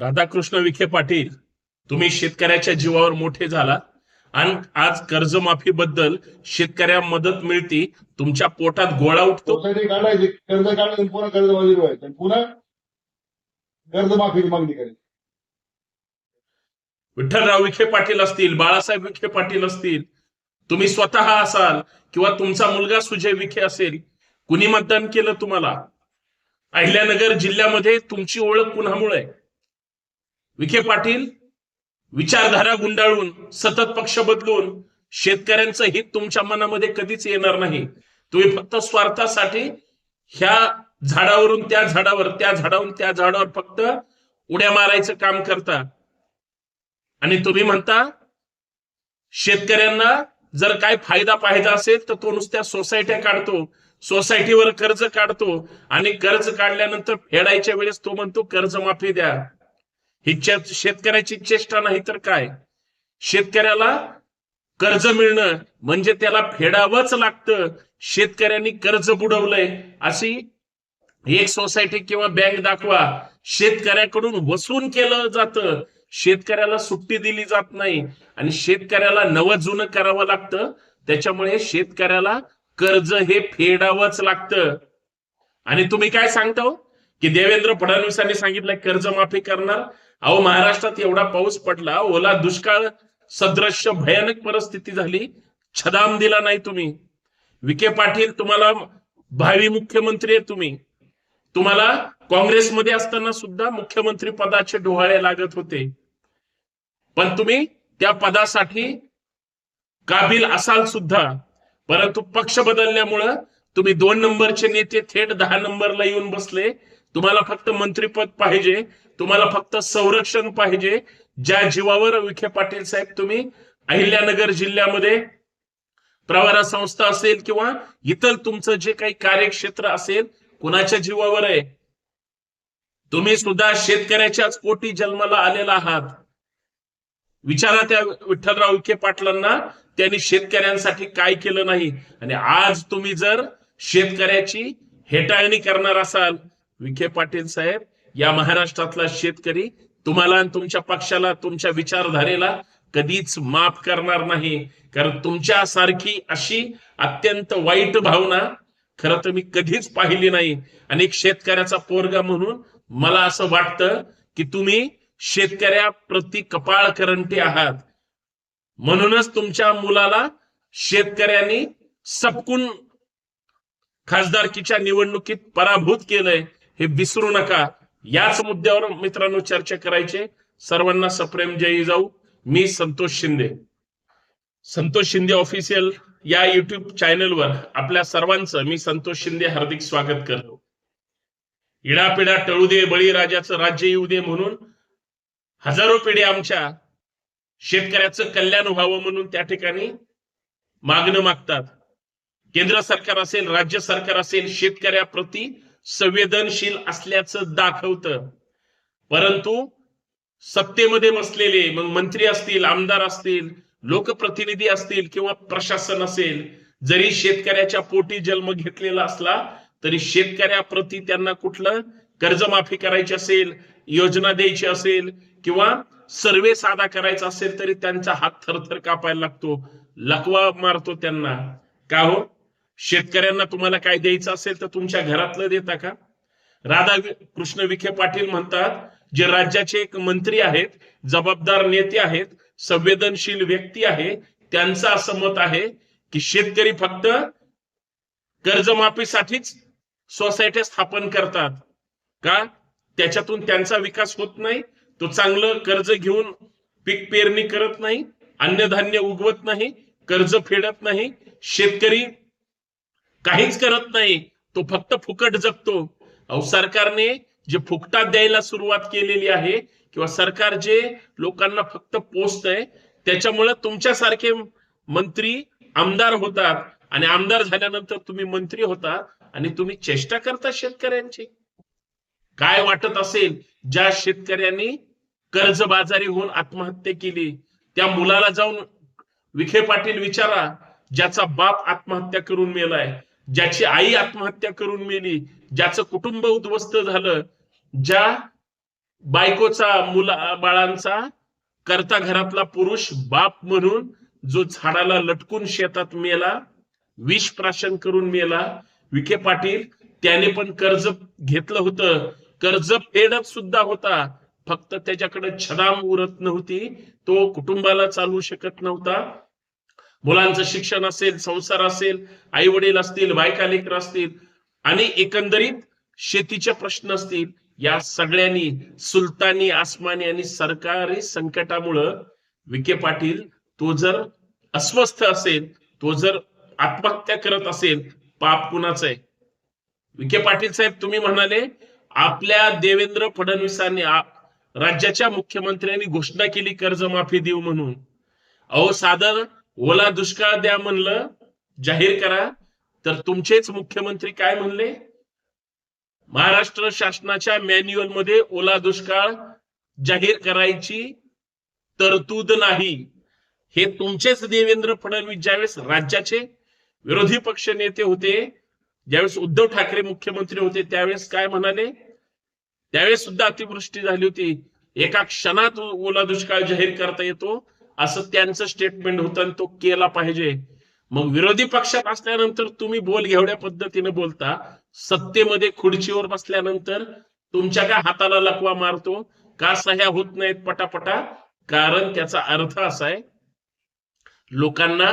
राधाकृष्ण विखे पाटील तुम्ही शेतकऱ्याच्या जीवावर मोठे झालात. आणि आज कर्जमाफी बद्दल शेतकऱ्या मदत मिळती तुमच्या पोटात गोळा उठतो. काढायची कर्ज काढायचं आणि पुन्हा कर्ज मंजूर व्हायचं पुन्हा कर्जमाफीची मागणी करायची. विठ्ठलराव विखे पाटील असतील बाळासाहेब विखे पाटील असतील तुम्ही स्वतः असाल किंवा तुमचा मुलगा सुजय विखे असेल कुणी मतदान केलं तुम्हाला? अहिल्यानगर जिल्ह्यामध्ये तुमची ओळख कुणामुळे? विखे पाटील विचारधारा गुंडाळून सतत पक्ष बदलून शेतकऱ्यांचं हित तुमच्या मनामध्ये कधीच येणार नाही. तुम्ही फक्त स्वार्थासाठी ह्या झाडावरून त्या झाडावर त्या झाडावरून त्या झाडावर फक्त उड्या मारायचं काम करता. आणि तुम्ही म्हणता शेतकऱ्यांना जर काय फायदा पाहिजे असेल तर तो नुसत्या सोसायट्या काढतो सोसायटीवर कर्ज काढतो आणि कर्ज काढल्यानंतर फेडायच्या वेळेस तो म्हणतो कर्जमाफी द्या. ही शेतकऱ्याची चेष्टा नाही तर काय? शेतकऱ्याला कर्ज मिळणं म्हणजे त्याला फेडावंच लागतं. शेतकऱ्यांनी कर्ज बुडवलंय. अशी एक सोसायटी किंवा बँक दाखवा. शेतकऱ्याकडून वसूल केलं जातं. शेतकऱ्याला सुट्टी दिली जात नाही. आणि शेतकऱ्याला नवं जुनं करावं लागतं. त्याच्यामुळे शेतकऱ्याला कर्ज हे फेडावंच लागतं. आणि तुम्ही काय सांगता हो? की देवेंद्र फडणवीसांनी सांगितलं कर्जमाफी करणार. अहो महाराष्ट्रात एवढा पाऊस पडला ओला दुष्काळ सदृश्य भयानक परिस्थिती झाली. छदाम दिला नाही तुम्ही. विखे पाटील तुम्हाला भावी मुख्यमंत्री आहे तुम्ही. तुम्हाला काँग्रेसमध्ये असताना सुद्धा मुख्यमंत्री पदाचे डोहाळे लागत होते. पण तुम्ही त्या पदासाठी काबिल असाल सुद्धा. परंतु पक्ष बदलल्यामुळं तुम्ही दोन नंबरचे नेते थेट दहा नंबरला येऊन बसले. तुम्हाला फक्त मंत्रीपद पाहिजे. तुम्हाला फक्त संरक्षण पाहिजे. ज्या जीवावर विखे पाटील साहेब तुम्ही अहिल्यानगर जिल्ह्यामध्ये प्रवारा संस्था असेल किंवा इतर तुमचं जे काही कार्यक्षेत्र असेल कुणाच्या जीवावर आहे? तुम्ही सुद्धा शेतकऱ्याच्याच पोटी जन्माला आलेला आहात. विचारा त्या विठ्ठलराव विखे पाटलांना त्यांनी शेतकऱ्यांसाठी काय केलं नाही. आणि आज तुम्ही जर शेतकऱ्याची हेटाळणी करणार असाल विखे पाटील साहेब या महाराष्ट्रातला शेतकरी तुम्हाला आणि तुमच्या पक्षाला तुमच्या विचारधारेला कधीच माफ करणार नाही. कारण तुमच्यासारखी अशी अत्यंत वाईट भावना खर तर मी कधीच पाहिली नाही. आणि एक शेतकऱ्याचा पोरगा म्हणून मला असं वाटतं की तुम्ही शेतकऱ्या प्रति कपाळ करंटी आहात. म्हणूनच तुमच्या मुलाला शेतकऱ्यांनी सपकून खासदारकीच्या निवडणुकीत पराभूत केलंय. हे विसरू नका. याच मुद्द्यावर मित्रांनो चर्चा करायचे. सर्वांना सप्रेम जय जाऊ मी संतोष शिंदे. संतोष शिंदे ऑफिशियल या युट्यूब चॅनलवर आपल्या सर्वांचं मी संतोष शिंदे हार्दिक स्वागत करतो. इडापिडा टळू दे बळीराजाचं राज्य येऊ दे म्हणून हजारो पिढी आमच्या शेतकऱ्याचं कल्याण व्हावं म्हणून त्या ठिकाणी मागणं मागतात. केंद्र सरकार असेल राज्य सरकार असेल शेतकऱ्याप्रती संवेदनशील असल्याचं दाखवतं. परंतु सत्तेमध्ये बसलेले मग मंत्री असतील आमदार असतील लोकप्रतिनिधी असतील किंवा प्रशासन असेल जरी शेतकऱ्याच्या पोटी जन्म घेतलेला असला तरी शेतकऱ्याप्रती त्यांना कुठलं कर्जमाफी करायची असेल योजना द्यायची असेल किंवा सर्वे साधा करायचा असेल तरी त्यांचा हात थरथर कापायला लागतो. लकवा मारतो त्यांना. का हो? शेतकऱ्यांना तुम्हाला काय द्यायचं असेल तर तुमच्या घरातलं देता का? राधा कृष्ण विखे पाटील म्हणतात जे राज्याचे एक मंत्री आहेत जबाबदार नेते आहेत संवेदनशील व्यक्ती आहे त्यांचं असं मत आहे की शेतकरी फक्त कर्जमाफीसाठीच सोसायट्या स्थापन करतात. का? त्याच्यातून त्यांचा विकास होत नाही तो चांगलं कर्ज घेऊन पीक पेरणी करत नाही अन्नधान्य उगवत नाही कर्ज फेडत नाही शेतकरी काहीच करत नाही. तो फक्त फुकट जगतो. अहो सरकारने जे फुकटात द्यायला सुरुवात केलेली आहे किंवा सरकार जे लोकांना फक्त पोचतंय त्याच्यामुळे तुमच्यासारखे मंत्री आमदार होतात आणि आमदार झाल्यानंतर तुम्ही मंत्री होता आणि तुम्ही चेष्टा करता शेतकऱ्यांची. काय वाटत असेल ज्या शेतकऱ्यांनी कर्जबाजारी होऊन आत्महत्या केली त्या मुलाला जाऊन विखे पाटील विचारा ज्याचा बाप आत्महत्या करून मेलाय. ज्याची आई आत्महत्या करून मेली ज्याचं कुटुंब उद्ध्वस्त झालं ज्या बायकोचा मुला बाळांचा करता घरातला पुरुष बाप म्हणून जो झाडाला लटकून शेतात मेला विष प्राशन करून मेला विखे पाटील त्याने पण कर्ज घेतलं होतं. कर्ज फेडत सुद्धा होता. फक्त त्याच्याकडे छदाम उरत नव्हती. तो कुटुंबाला चालवू शकत नव्हता. मुलांचं शिक्षण असेल संसार असेल आई वडील असतील बायका लेकर असतील आणि एकंदरीत शेतीचे प्रश्न असतील या सगळ्यांनी सुलतानी आसमानी आणि सरकारी संकटामुळं विखे पाटील तो जर अस्वस्थ असेल तो जर आत्महत्या करत असेल पाप कुणाचं आहे विखे पाटील साहेब तुम्ही म्हणाले आपल्या देवेंद्र फडणवीसांनी राज्याच्या मुख्यमंत्र्यांनी घोषणा केली कर्जमाफी देऊ म्हणून. अहो सादर ओला दुष्काळ द्या म्हणलं जाहीर करा. तर तुमचेच मुख्यमंत्री काय म्हणले? महाराष्ट्र शासनाच्या मॅन्युअलमध्ये ओला दुष्काळ जाहीर करायची तरतूद नाही. हे तुमचेच देवेंद्र फडणवीस ज्यावेळेस राज्याचे विरोधी पक्ष नेते होते ज्यावेळेस उद्धव ठाकरे मुख्यमंत्री होते त्यावेळेस काय म्हणाले? त्यावेळेस सुद्धा अतिवृष्टी झाली होती. एका क्षणात ओला दुष्काळ जाहीर करता येतो. असं त्यांचं स्टेटमेंट होतं आणि तो केला पाहिजे. मग विरोधी पक्षात असल्यानंतर तुम्ही बोल घेवड्या पद्धतीने बोलता. सत्तेमध्ये खुर्चीवर बसल्यानंतर तुमच्या काय हाताला लकवा मारतो? का सह्या होत नाहीत पटापटा? कारण त्याचा अर्थ असा आहे लोकांना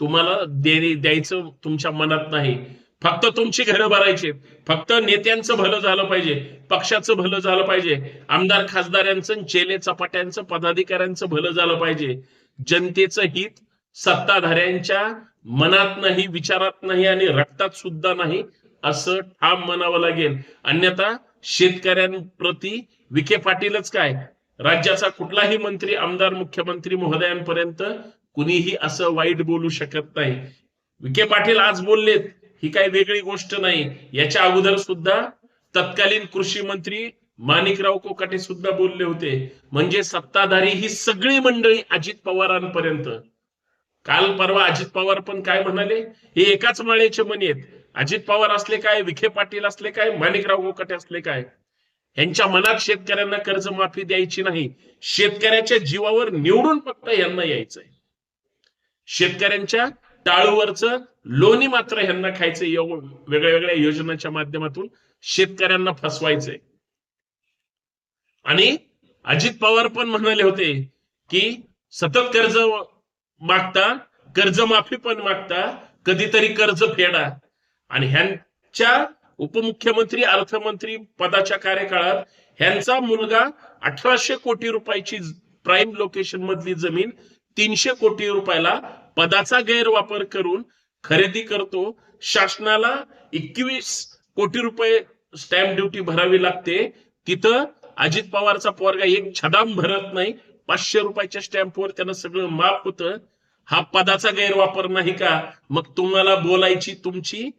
तुम्हाला दे द्यायचं तुमच्या मनात नाही. फक्त तुमची घरं भरायची फक्त नेत्यांचं भलं झालं पाहिजे. पक्षाचं भलं झालं पाहिजे. आमदार खासदारांचं चेले चपाट्यांचं पदाधिकाऱ्यांचं भलं झालं पाहिजे. जनतेचं हित सत्ताधाऱ्यांच्या मनात नाही विचारात नाही आणि रक्तात सुद्धा नाही असं ठाम म्हणावं लागेल. अन्यथा शेतकऱ्यांप्रती विखे पाटीलच काय? राज्याचा कुठलाही मंत्री आमदार मुख्यमंत्री महोदयांपर्यंत कुणीही असं वाईट बोलू शकत नाही. विखे पाटील आज बोललेत ही काही वेगळी गोष्ट नाही. याच्या अगोदर सुद्धा तत्कालीन कृषी मंत्री माणिकराव कोकाटे सुद्धा बोलले होते म्हणजे सत्ताधारी ही सगळी मंडळी अजित पवारांपर्यंत. काल परवा अजित पवार पण काय म्हणाले? हे एकाच माळेचे मनी आहेत. अजित पवार असले काय विखे पाटील असले काय माणिकराव कोकाटे असले काय? यांच्या मनात शेतकऱ्यांना कर्जमाफी द्यायची नाही. शेतकऱ्याच्या जीवावर निवडून फक्त यांना यायचंय. शेतकऱ्यांच्या टाळूवरचं लोणी मात्र ह्यांना खायचं वेगळ्या वेगळ्या योजनांच्या माध्यमातून शेतकऱ्यांना फसवायचंय. आणि अजित पवार पण म्हणाले होते की सतत कर्ज मागता कर्जमाफी पण मागता कधीतरी कर्ज फेडा. आणि ह्यांच्या उपमुख्यमंत्री अर्थमंत्री पदाच्या कार्यकाळात ह्यांचा मुलगा अठराशे कोटी रुपयाची प्राईम लोकेशन मधली जमीन तीनशे कोटी रुपयाला पदाचा गैरवापर करून खरेदी करतो. शासनाला एकवीस कोटी रुपये स्टॅम्प ड्युटी भरावी लागते. तिथं अजित पवारचा पोरगा एक छदाम भरत नाही. पाचशे रुपयाच्या स्टॅम्पवर त्यानं सगळं माफ होतं. हा पदाचा गैरवापर नाही का? मग तुम्हाला बोलायची तुमची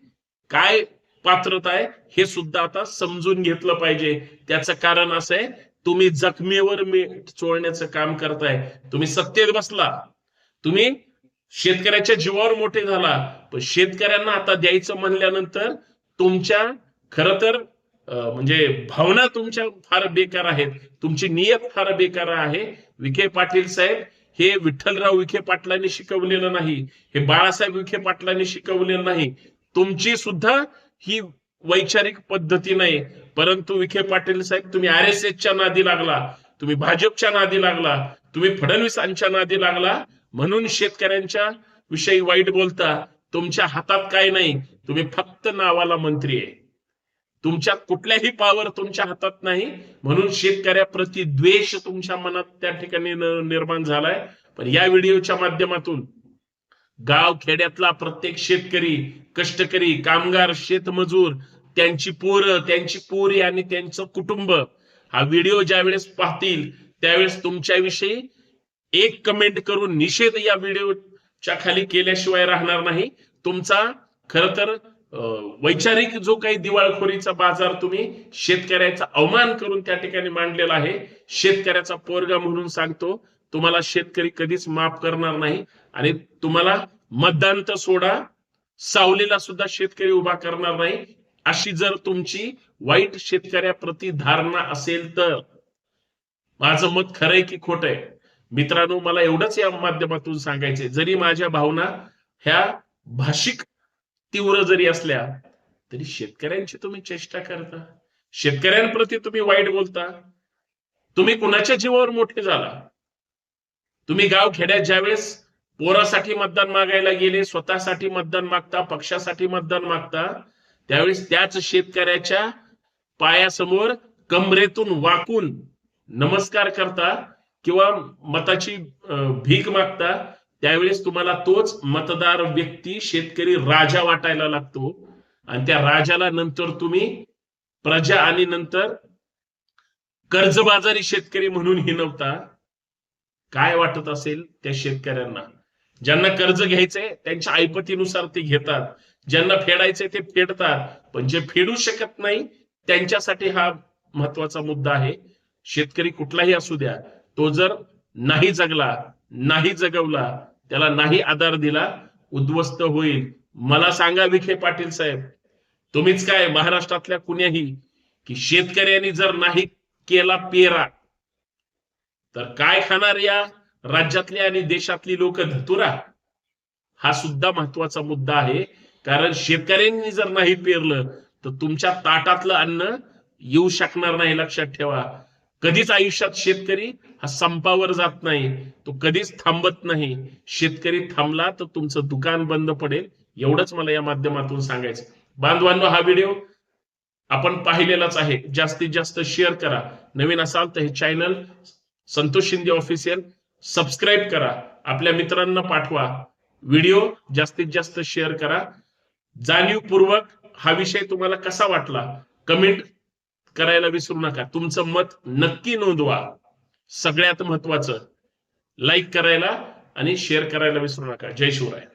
काय पात्रता आहे? हे सुद्धा आता समजून घेतलं पाहिजे. त्याचं कारण असं आहे तुम्ही जखमेवर मीठ चोळण्याचं काम करताय. तुम्ही सत्तेत बसला. तुम्ही शेतकऱ्याच्या जीवावर मोठे झाला. पण शेतकऱ्यांना आता द्यायचं म्हणल्यानंतर तुमच्या खर तर म्हणजे भावना तुमच्या फार बेकार आहेत. तुमची नियत फार बेकार आहे. विखे पाटील साहेब हे विठ्ठलराव विखे पाटलांनी शिकवलेलं नाही. हे बाळासाहेब विखे पाटलांनी शिकवलेलं नाही. तुमची सुद्धा ही वैचारिक पद्धती नाही. परंतु विखे पाटील साहेब तुम्ही आर एस एसच्या नादी लागला. तुम्ही भाजपच्या नादी लागला. तुम्ही फडणवीसांच्या नादी लागला. म्हणून शेतकऱ्यांच्या विषयी वाईट बोलता तुमच्या हातात काय नाही तुम्ही फक्त नावाला मंत्री आहे. तुमच्या कुठल्याही पावर तुमच्या हातात नाही म्हणून शेतकऱ्याप्रती द्वेष तुमच्या मनात त्या ठिकाणी निर्माण झालाय. पण या व्हिडिओच्या माध्यमातून गाव खेड्यातला प्रत्येक शेतकरी कष्टकरी कामगार शेतमजूर त्यांची पोरं त्यांची पोरी आणि त्यांचं कुटुंब हा व्हिडिओ ज्या वेळेस पाहतील त्यावेळेस तुमच्याविषयी एक कमेंट करून निषेध या व्हिडिओच्या खाली केल्याशिवाय राहणार नाही. तुमचा खर तर वैचारिक जो काही दिवाळखोरीचा बाजार तुम्ही शेतकऱ्याचा अवमान करून त्या ठिकाणी मांडलेला आहे शेतकऱ्याचा पोरगा म्हणून सांगतो तुम्हाला शेतकरी कधीच माफ करणार नाही आणि तुम्हाला मतदान तर सोडा सावलीला सुद्धा शेतकरी उभा करणार नाही. अशी जर तुमची वाईट शेतकऱ्याप्रती धारणा असेल तर माझं मत खरंय की खोट आहे. मित्रांनो मला एवढंच या माध्यमातून सांगायचंय. जरी माझ्या भावना ह्या भाषिक तीव्र जरी असल्या तरी शेतकऱ्यांची तुम्ही चेष्टा करता. शेतकऱ्यांप्रती तुम्ही वाईट बोलता. तुम्ही कुणाच्या जीवावर मोठे झाला? तुम्ही गाव खेड्यात ज्यावेळेस पोरासाठी मतदान मागायला गेले स्वतःसाठी मतदान मागता पक्षासाठी मतदान मागता त्यावेळेस त्याच शेतकऱ्याच्या पायासमोर कमरेतून वाकून नमस्कार करता किंवा मताची भीक मागता त्यावेळेस तुम्हाला तोच मतदार व्यक्ती शेतकरी राजा वाटायला लागतो. आणि त्या राजाला नंतर तुम्ही प्रजा आणि नंतर कर्जबाजारी शेतकरी म्हणून हिनवता. काय वाटत असेल त्या शेतकऱ्यांना? ज्यांना कर्ज घ्यायचंय त्यांच्या ऐपतीनुसार ते घेतात. ज्यांना फेडायचंय ते फेडतात. पण जे फेडू शकत नाही त्यांच्यासाठी हा महत्त्वाचा मुद्दा आहे. शेतकरी कुठलाही असू द्या तो जर नाही जगला नाही जगवला त्याला नाही आधार दिला उद्ध्वस्त होईल. मला सांगा विखे पाटील साहेब तुम्हीच काय महाराष्ट्रातल्या कुण्याही की शेतकऱ्यांनी जर नाही केला पेरा तर काय खाणार या राज्यातली आणि देशातली लोक धतुरा? हा सुद्धा महत्त्वाचा मुद्दा आहे. कारण शेतकऱ्यांनी जर नाही पेरलं तर तुमच्या ताटातलं अन्न येऊ शकणार नाही लक्षात ठेवा. कधीच आयुष्यात शेतकरी हा संपावर जात नाही. तो कधीच थांबत नाही. शेतकरी थांबला तर तुमचं दुकान बंद पडेल एवढंच मला या माध्यमातून सांगायचं. बांधवांनो हा व्हिडिओ आपण पाहिलेलाच आहे. जास्तीत जास्त शेअर करा. नवीन असाल तर हे channel Santosh Shinde official subscribe करा. आपल्या मित्रांना पाठवा. व्हिडिओ जास्तीत जास्त शेअर करा. जाणीवपूर्वक हा विषय तुम्हाला कसा वाटला? कमेंट करायला विसरू नका. तुमचं मत नक्की नोंदवा. सगळ्यात महत्वाचं लाईक करायला आणि शेअर करायला विसरू नका. जय शिवराय.